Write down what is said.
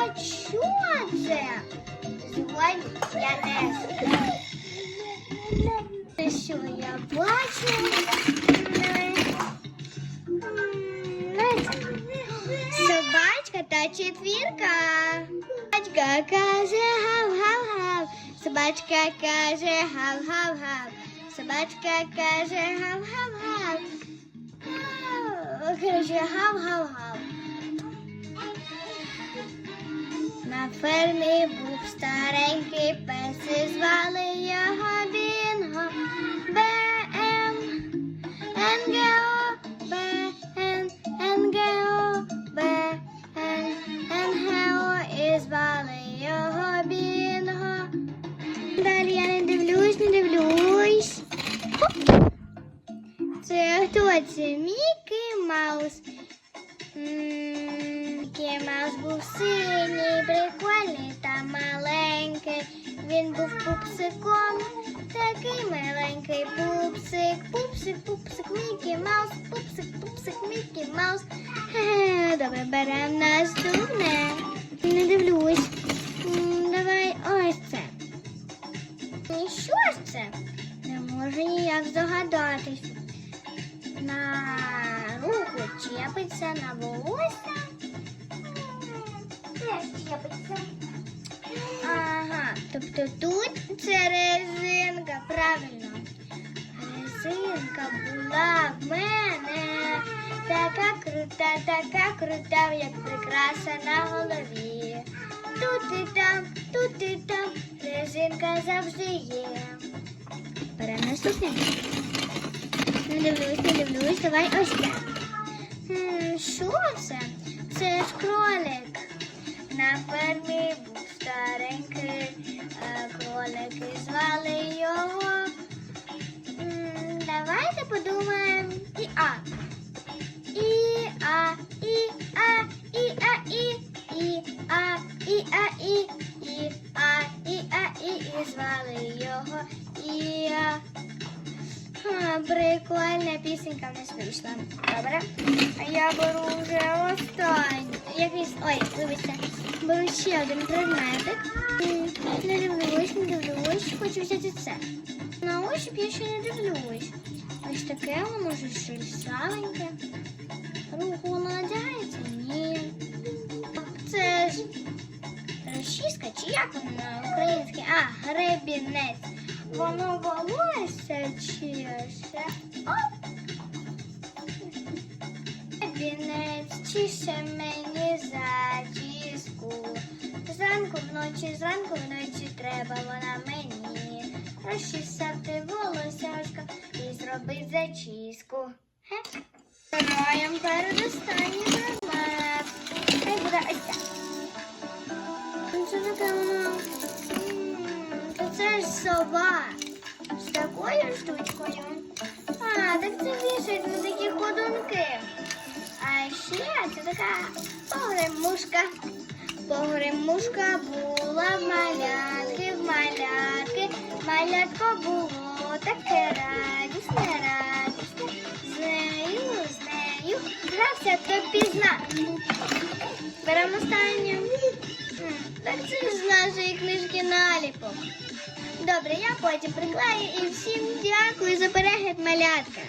Сьогодні я теж. Те, Що я бачу? Собачка та четвірка. Собачка каже гав-гав-гав. Собачка каже гав-гав-гав. Собачка каже гав-гав-гав. Гав. Каже гав-гав-гав. Фермі був старенький пес і звали його Бінго. Б-М, Н-Г-О, Б-Н, Н-Г-О, Б-Н, Н-Г-О, і звали його Бінго. Далі я не дивлюсь, не дивлюсь. Це хто це? Мікі Маус. М, Мікі Маус був синій, прикольний та маленький. Він був пупсиком, такий маленький пупсик, пупсик, пупсик, Мікі Маус, пупсик, пупсик, Мікі Маус. Добре, беремо наступне. Не дивлюсь. Давай ось це. І що ж це? Не можу ніяк здогадатись. На руку чепиться, на волосся. Теж. Ага, тобто тут це резинка, правильно. Резинка була в мене. Така крута, така крута, як прикраса на голові. Тут і там, тут і там, резинка завжди є. Беремо. Не дивлюсь, не дивлюсь, давай ось так. Що це? Це ж кролик. На фермі був старенький е, кролик і звали його. Давайте подумаємо. І А. І А, і А, і А, і, і А, і А, і, А, і прикольна пісенька в нас вийшла. Добре. А я беру вже останню. Якийсь. Ой, вибачте. Беру ще один предметик. Не дивлюсь, не дивлюсь. Хочу взяти це. На ощупь я ще не дивлюсь. Ось таке воно може щось славеньке. Руку надягається? Ні. Це ж розчіска чи як воно на українське? А, гребінець. Воно волосся чеше. Оп! Гребінець чеше мені зачіску. Зранку вночі, зранку вночі треба вона мені. Розчісати волосяшка і зробить зачіску. Хе. Граємо передостанній предмет. Хай буде ось так. Це ж сова. З такою штучкою. А, так це вішають на такі ходунки. А ще це така погремушка. Погремушка була в малятки, в малятки. Малятко було таке радісне, радісне. З нею, з нею грався то пізна. Беремо останню. Так це з нашої книжки наліпок. Добре, я потім приклею і всім дякую за перегляд малятка.